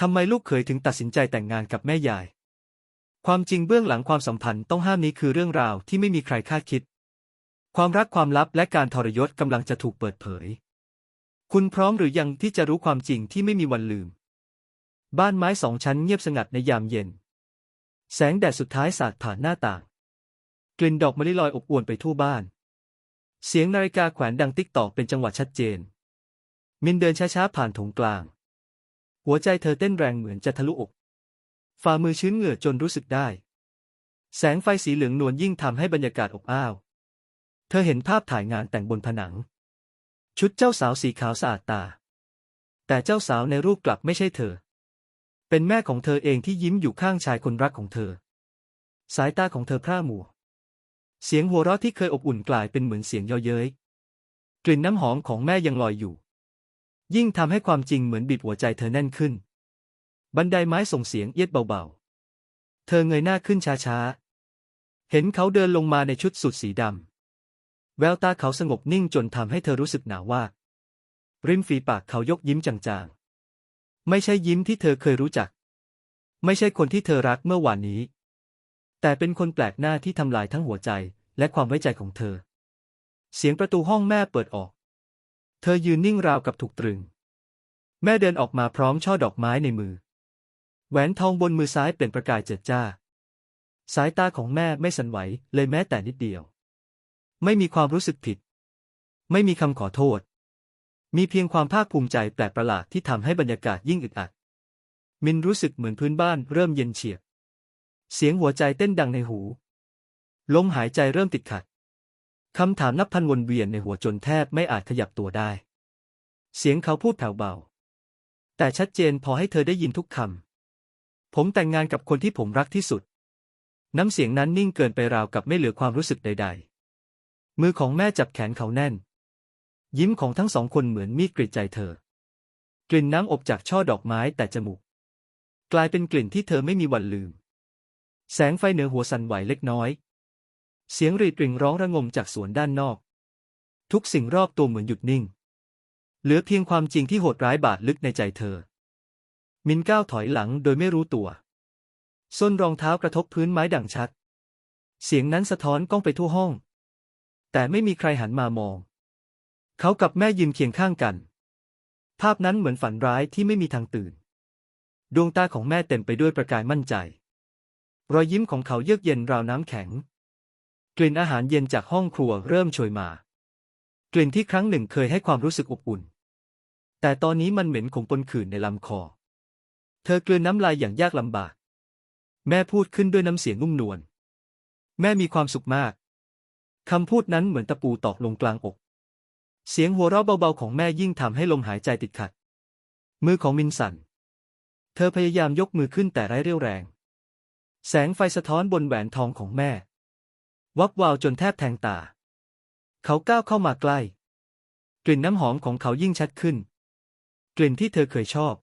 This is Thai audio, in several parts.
ทำไมลูกเขยถึงตัดสินใจแต่งงานกับแม่ยาย ความจริงเบื้องหลังความสัมพันธ์ต้องห้ามนี้คือเรื่องราวที่ไม่มีใครคาดคิด ความรักความลับและการทรยศกำลังจะถูกเปิดเผย คุณพร้อมหรือยังที่จะรู้ความจริงที่ไม่มีวันลืม บ้านไม้สองชั้นเงียบสงัดในยามเย็น แสงแดดสุดท้ายสาดผ่านหน้าต่าง กลิ่นดอกมะลิลอยอบอวลไปทั่วบ้าน เสียงนาฬิกาแขวนดังติ๊กตอกเป็นจังหวะชัดเจน มินเดินช้าๆผ่านถงกลาง หัวใจเธอเต้นแรงเหมือนจะทะลุอก ฝ่ามือชื้นเหงื่อจนรู้สึกได้ แสงไฟสีเหลืองนวลยิ่งทำให้บรรยากาศอบอ้าว เธอเห็นภาพถ่ายงานแต่งบนผนัง ชุดเจ้าสาวสีขาวสะอาดตา แต่เจ้าสาวในรูปกลับไม่ใช่เธอ เป็นแม่ของเธอเองที่ยิ้มอยู่ข้างชายคนรักของเธอ สายตาของเธอพร่ามัวเสียงหัวเราะที่เคยอบอุ่นกลายเป็นเหมือนเสียงเย่อเย้ยกลิ่นน้ำหอมของแม่ยังลอยอยู่ ยิ่งทำให้ความจริงเหมือนบีบหัวใจเธอแน่นขึ้น บันไดไม้ส่งเสียงเอียดเบาๆ เธอเงยหน้าขึ้นช้าๆ เห็นเขาเดินลงมาในชุดสุดสีดำ แววตาเขาสงบนิ่งจนทำให้เธอรู้สึกหนาวว่า ริมฝีปากเขายกยิ้มจางๆ ไม่ใช่ยิ้มที่เธอเคยรู้จัก ไม่ใช่คนที่เธอรักเมื่อวานนี้ แต่เป็นคนแปลกหน้าที่ทำลายทั้งหัวใจและความไว้ใจของเธอ เสียงประตูห้องแม่เปิดออก ธอยืนนิ่งราวกับถูกตรึง แม่เดินออกมาพร้อมช่อดอกไม้ในมือ แหวนทองบนมือซ้ายเปล่งประกายเจิดจ้า สายตาของแม่ไม่สั่นไหวเลยแม้แต่นิดเดียว ไม่มีความรู้สึกผิด ไม่มีคำขอโทษ มีเพียงความภาคภูมิใจแปลกประหลาดที่ทำให้บรรยากาศยิ่งอึดอัด มินรู้สึกเหมือนพื้นบ้านเริ่มเย็นเฉียบ เสียงหัวใจเต้นดังในหู ลมหายใจเริ่มติดขัด คำถามนับพันวนเวียนในหัวจนแทบไม่อาจขยับตัวได้ เสียงเขาพูดแผ่วเบา แต่ชัดเจนพอให้เธอได้ยินทุกคำ ผมแต่งงานกับคนที่ผมรักที่สุด น้ำเสียงนั้นนิ่งเกินไปราวกับไม่เหลือความรู้สึกใด ๆ มือของแม่จับแขนเขาแน่น ยิ้มของทั้งสองคนเหมือนมีดกรีดใจเธอ กลิ่นน้ำอบจากช่อดอกไม้แต่จมูก กลายเป็นกลิ่นที่เธอไม่มีวันลืม แสงไฟเหนือหัวสั่นไหวเล็กน้อย เสียงรีดริ่งร้องระงมจากสวนด้านนอก ทุกสิ่งรอบตัวเหมือนหยุดนิ่ง เหลือเพียงความจริงที่โหดร้ายบาดลึกในใจเธอ มินก้าวถอยหลังโดยไม่รู้ตัว ส้นรองเท้ากระทบพื้นไม้ดังชัด เสียงนั้นสะท้อนก้องไปทั่วห้อง แต่ไม่มีใครหันมามอง เขากับแม่ยืนเคียงข้างกัน ภาพนั้นเหมือนฝันร้ายที่ไม่มีทางตื่น ดวงตาของแม่เต็มไปด้วยประกายมั่นใจ รอยยิ้มของเขาเยือกเย็นราวน้ำแข็ง กลิ่นอาหารเย็นจากห้องครัวเริ่มโชยมา กลิ่นที่ครั้งหนึ่งเคยให้ความรู้สึกอบอุ่น แต่ตอนนี้มันเหม็นขมปนขื่นในลำคอ เธอกลืนน้ำลายอย่างยากลำบาก แม่พูดขึ้นด้วยน้ำเสียงนุ่มนวล แม่มีความสุขมาก คำพูดนั้นเหมือนตะปูตอกลงกลางอก เสียงหัวเราะเบาๆของแม่ยิ่งทำให้ลมหายใจติดขัด มือของมินสัน เธอพยายามยกมือขึ้นแต่ไร้เรี่ยวแรง แสงไฟสะท้อนบนแหวนทองของแม่ วับวาวจนแทบแทงตา เขาก้าวเข้ามาใกล้ กลิ่นน้ำหอมของเขายิ่งชัดขึ้น กลิ่นที่เธอเคยชอบ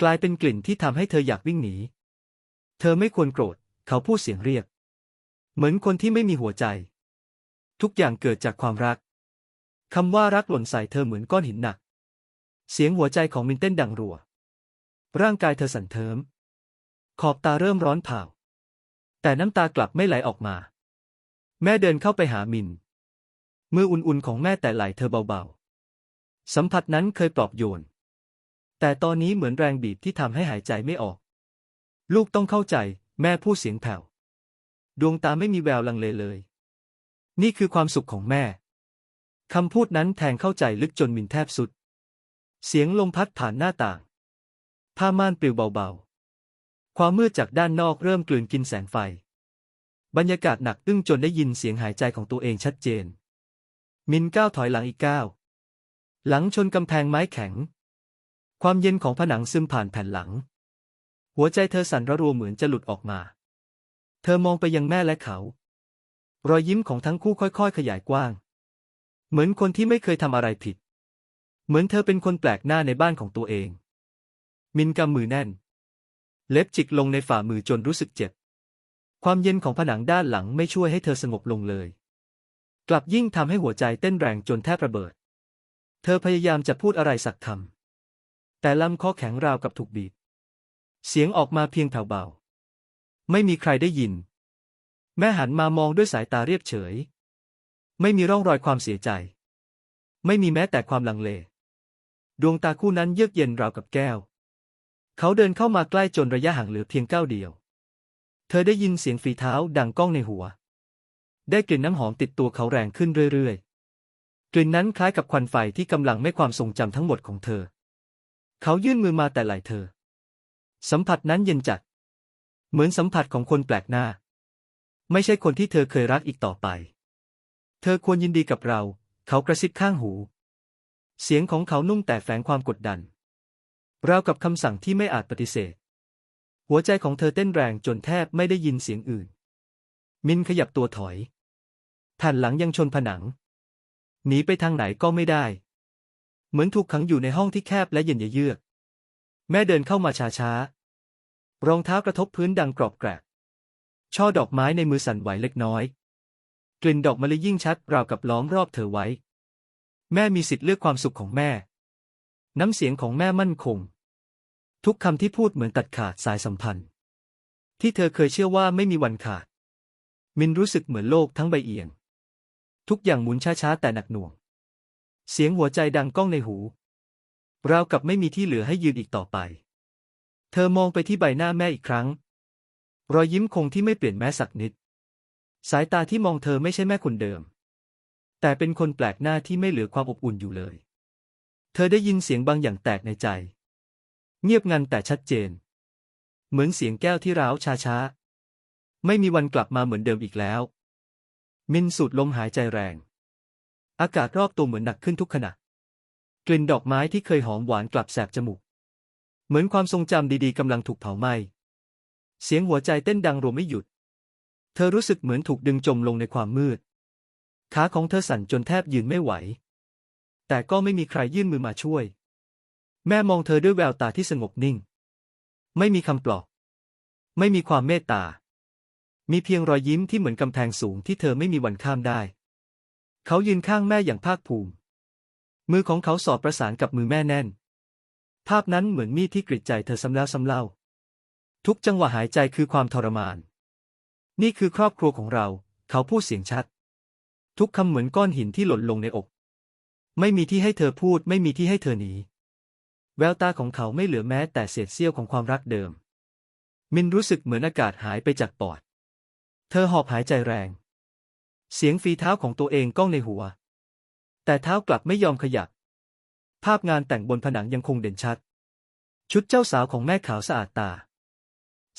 กลายเป็นกลิ่นที่ทำให้เธออยากวิ่งหนี เธอไม่ควรโกรธ เขาพูดเสียงเรียก เหมือนคนที่ไม่มีหัวใจ ทุกอย่างเกิดจากความรักคำว่ารักหล่นใส่เธอเหมือนก้อนหินหนัก เสียงหัวใจของมินเต้นดังรัว ร่างกายเธอสั่นเทิม ขอบตาเริ่มร้อนเผาแต่น้ำตากลับไม่ไหลออกมา แม่เดินเข้าไปหามิน มืออุ่นๆของแม่แต่ไหลเธอเบาๆ สัมผัสนั้นเคยปลอบโยน แต่ตอนนี้เหมือนแรงบีบที่ทำให้หายใจไม่ออก ลูกต้องเข้าใจ แม่พูดเสียงแผ่ว ดวงตาไม่มีแววลังเลเลย นี่คือความสุขของแม่คำพูดนั้นแทงเข้าใจลึกจนมินแทบสุด เสียงลมพัดผ่านหน้าต่าง ผ้าม่านปลิวเบาๆ ความมืดจากด้านนอกเริ่มกลืนกินแสงไฟ บรรยากาศหนักอึ้งจนได้ยินเสียงหายใจของตัวเองชัดเจน มินก้าวถอยหลังอีกก้าว หลังชนกำแพงไม้แข็ง ความเย็นของผนังซึมผ่านแผ่นหลัง หัวใจเธอสั่นระรัวเหมือนจะหลุดออกมา เธอมองไปยังแม่และเขา รอยยิ้มของทั้งคู่ค่อยๆ ขยายกว้าง เหมือนคนที่ไม่เคยทำอะไรผิด เหมือนเธอเป็นคนแปลกหน้าในบ้านของตัวเอง มินกำมือแน่น เล็บจิกลงในฝ่ามือจนรู้สึกเจ็บ ความเย็นของผนังด้านหลังไม่ช่วยให้เธอสงบลงเลย กลับยิ่งทำให้หัวใจเต้นแรงจนแทบระเบิด เธอพยายามจะพูดอะไรสักคำแต่ลำคอแข็งราวกับถูกบีบ เสียงออกมาเพียงแผ่วเบา ไม่มีใครได้ยิน แม่หันมามองด้วยสายตาเรียบเฉย ไม่มีร่องรอยความเสียใจ ไม่มีแม้แต่ความลังเล ดวงตาคู่นั้นเยือกเย็นราวกับแก้ว เขาเดินเข้ามาใกล้จนระยะห่างเหลือเพียงก้าวเดียว เธอได้ยินเสียงฝีเท้าดังก้องในหัว ได้กลิ่นน้ำหอมติดตัวเขาแรงขึ้นเรื่อยๆ กลิ่นนั้นคล้ายกับควันไฟที่กำลังไม่ความทรงจำทั้งหมดของเธอ เขายื่นมือมาแต่ไหล่เธอ สัมผัสนั้นเย็นจัด เหมือนสัมผัสของคนแปลกหน้า ไม่ใช่คนที่เธอเคยรักอีกต่อไป เธอควรยินดีกับเรา เขากระซิบข้างหู เสียงของเขานุ่มแต่แฝงความกดดันราวกับคำสั่งที่ไม่อาจปฏิเสธ หัวใจของเธอเต้นแรงจนแทบไม่ได้ยินเสียงอื่น มินขยับตัวถอยแผ่นหลังยังชนผนัง หนีไปทางไหนก็ไม่ได้ เหมือนถูกขังอยู่ในห้องที่แคบและเย็นเยือก แม่เดินเข้ามาช้าๆ รองเท้ากระทบพื้นดังกรอบแกรก ช่อดอกไม้ในมือสั่นไหวเล็กน้อย กลิ่นดอกมะลิยิ่งชัดราวกับล้อมรอบเธอไว้ แม่มีสิทธิ์เลือกความสุขของแม่ น้ำเสียงของแม่มั่นคง ทุกคำที่พูดเหมือนตัดขาดสายสัมพันธ์ ที่เธอเคยเชื่อว่าไม่มีวันขาด มินรู้สึกเหมือนโลกทั้งใบเอียง ทุกอย่างหมุนช้าๆแต่หนักหน่วง เสียงหัวใจดังก้องในหู ราวกับไม่มีที่เหลือให้ยืนอีกต่อไป เธอมองไปที่ใบหน้าแม่อีกครั้ง รอยยิ้มคงที่ไม่เปลี่ยนแม้สักนิด สายตาที่มองเธอไม่ใช่แม่คนเดิม แต่เป็นคนแปลกหน้าที่ไม่เหลือความอบอุ่นอยู่เลย เธอได้ยินเสียงบางอย่างแตกในใจ เงียบงันแต่ชัดเจน เหมือนเสียงแก้วที่ร้าวช้าๆ ไม่มีวันกลับมาเหมือนเดิมอีกแล้ว มินสูดลมหายใจแรง อากาศรอบตัวเหมือนหนักขึ้นทุกขณะ กลิ่นดอกไม้ที่เคยหอมหวานกลับแสบจมูก เหมือนความทรงจำดีๆกำลังถูกเผาไหม้ เสียงหัวใจเต้นดังรวมไม่หยุด เธอรู้สึกเหมือนถูกดึงจมลงในความมืด ขาของเธอสั่นจนแทบยืนไม่ไหว แต่ก็ไม่มีใครยื่นมือมาช่วย แม่มองเธอด้วยแววตาที่สงบนิ่ง ไม่มีคำปลอบ ไม่มีความเมตตา มีเพียงรอยยิ้มที่เหมือนกำแพงสูงที่เธอไม่มีวันข้ามได้ เขายืนข้างแม่อย่างภาคภูมิ มือของเขาสอดประสานกับมือแม่แน่น ภาพนั้นเหมือนมีดที่กรีดใจเธอซ้ำแล้วซ้ำเล่า ทุกจังหวะหายใจคือความทรมาน นี่คือครอบครัวของเรา เขาพูดเสียงชัด ทุกคำเหมือนก้อนหินที่หล่นลงในอก ไม่มีที่ให้เธอพูด ไม่มีที่ให้เธอหนี แววตาของเขาไม่เหลือแม้แต่เศษเสี้ยวของความรักเดิม มินรู้สึกเหมือนอากาศหายไปจากปอด เธอหอบหายใจแรง เสียงฝีเท้าของตัวเองก้องในหัว แต่เท้ากลับไม่ยอมขยับ ภาพงานแต่งบนผนังยังคงเด่นชัด ชุดเจ้าสาวของแม่ขาวสะอาดตา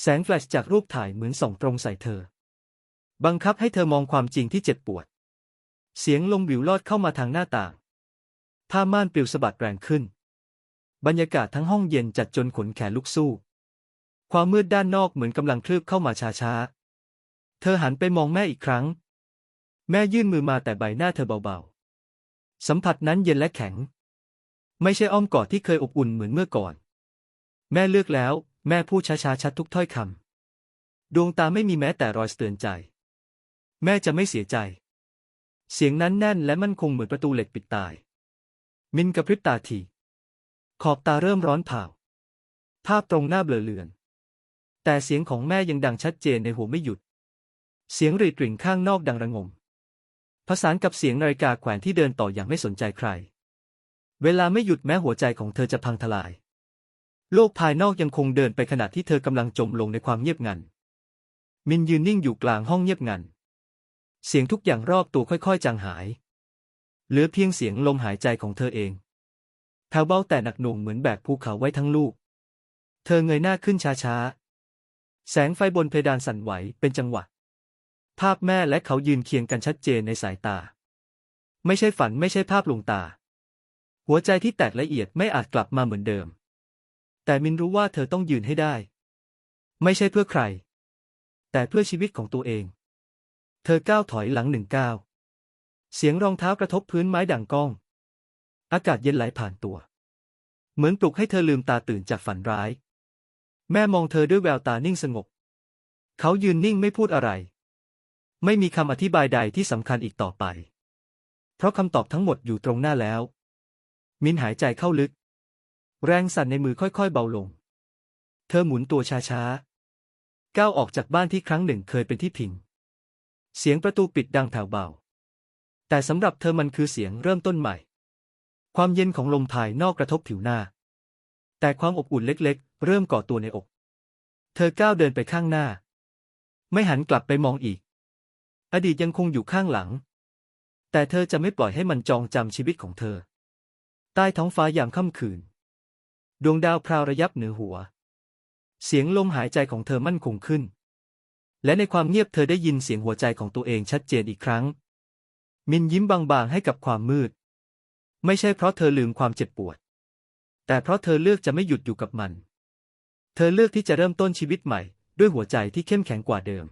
แสงแฟลชจากรูปถ่ายเหมือนส่องตรงใส่เธอ บังคับให้เธอมองความจริงที่เจ็บปวด เสียงลมวิวลอดเข้ามาทางหน้าต่างผ้าม่านปลิวสะบัดแรงขึ้น บรรยากาศทั้งห้องเย็นจัดจนขนแขนลุกสู้ ความมืดด้านนอกเหมือนกำลังคลืบเข้ามาช้าๆ เธอหันไปมองแม่อีกครั้ง แม่ยื่นมือมาแต่ใบหน้าเธอเบาๆ สัมผัสนั้นเย็นและแข็ง ไม่ใช่อ้อมกอดที่เคยอบอุ่นเหมือนเมื่อก่อน แม่เลือกแล้ว แม่พูดช้าๆชัดทุกถ้อยคำดวงตาไม่มีแม้แต่รอยเตือนใจ แม่จะไม่เสียใจ เสียงนั้นแน่นและมั่นคงเหมือนประตูเหล็กปิดตาย มินกระพริบตาที ขอบตาเริ่มร้อนเผาภาพตรงหน้าเบลอเลือน แต่เสียงของแม่ยังดังชัดเจนในหัวไม่หยุด เสียงรีดกริ่งข้างนอกดังระงม ผสานกับเสียงนาฬิกาแขวนที่เดินต่ออย่างไม่สนใจใคร เวลาไม่หยุดแม้หัวใจของเธอจะพังทลาย โลกภายนอกยังคงเดินไปขณะที่เธอกำลังจมลงในความเงียบงัน มินยืนนิ่งอยู่กลางห้องเงียบงัน เสียงทุกอย่างรอบตัวค่อยๆจางหาย เหลือเพียงเสียงลมหายใจของเธอเอง แผ่วเบาแต่หนักหน่วงเหมือนแบกภูเขาไว้ทั้งลูก เธอเงยหน้าขึ้นช้าๆ แสงไฟบนเพดานสั่นไหวเป็นจังหวะ ภาพแม่และเขายืนเคียงกันชัดเจนในสายตา ไม่ใช่ฝันไม่ใช่ภาพลวงตา หัวใจที่แตกละเอียดไม่อาจกลับมาเหมือนเดิม แต่มินรู้ว่าเธอต้องยืนให้ได้ ไม่ใช่เพื่อใคร แต่เพื่อชีวิตของตัวเอง เธอก้าวถอยหลังหนึ่งก้าวเสียงรองเท้ากระทบพื้นไม้ดังก้อง อากาศเย็นไหลผ่านตัว เหมือนปลุกให้เธอลืมตาตื่นจากฝันร้าย แม่มองเธอด้วยแววตานิ่งสงบ เขายืนนิ่งไม่พูดอะไร ไม่มีคำอธิบายใดที่สำคัญอีกต่อไป เพราะคำตอบทั้งหมดอยู่ตรงหน้าแล้ว มินหายใจเข้าลึก แรงสั่นในมือค่อยๆเบาลง เธอหมุนตัวช้าๆ ก้าวออกจากบ้านที่ครั้งหนึ่งเคยเป็นที่พิง เสียงประตูปิดดังแผ่วเบา แต่สำหรับเธอมันคือเสียงเริ่มต้นใหม่ ความเย็นของลมภายนอกกระทบผิวหน้า แต่ความอบอุ่นเล็กๆ เริ่มก่อตัวในอก เธอก้าวเดินไปข้างหน้า ไม่หันกลับไปมองอีก อดีตยังคงอยู่ข้างหลัง แต่เธอจะไม่ปล่อยให้มันจองจำชีวิตของเธอ ใต้ท้องฟ้ายามค่ำคืน ดวงดาวพราวระยับเหนือหัว เสียงลมหายใจของเธอมั่นคงขึ้น และในความเงียบเธอได้ยินเสียงหัวใจของตัวเองชัดเจนอีกครั้ง มินยิ้มบางๆให้กับความมืด ไม่ใช่เพราะเธอลืมความเจ็บปวด แต่เพราะเธอเลือกจะไม่หยุดอยู่กับมัน เธอเลือกที่จะเริ่มต้นชีวิตใหม่ ด้วยหัวใจที่เข้มแข็งกว่าเดิม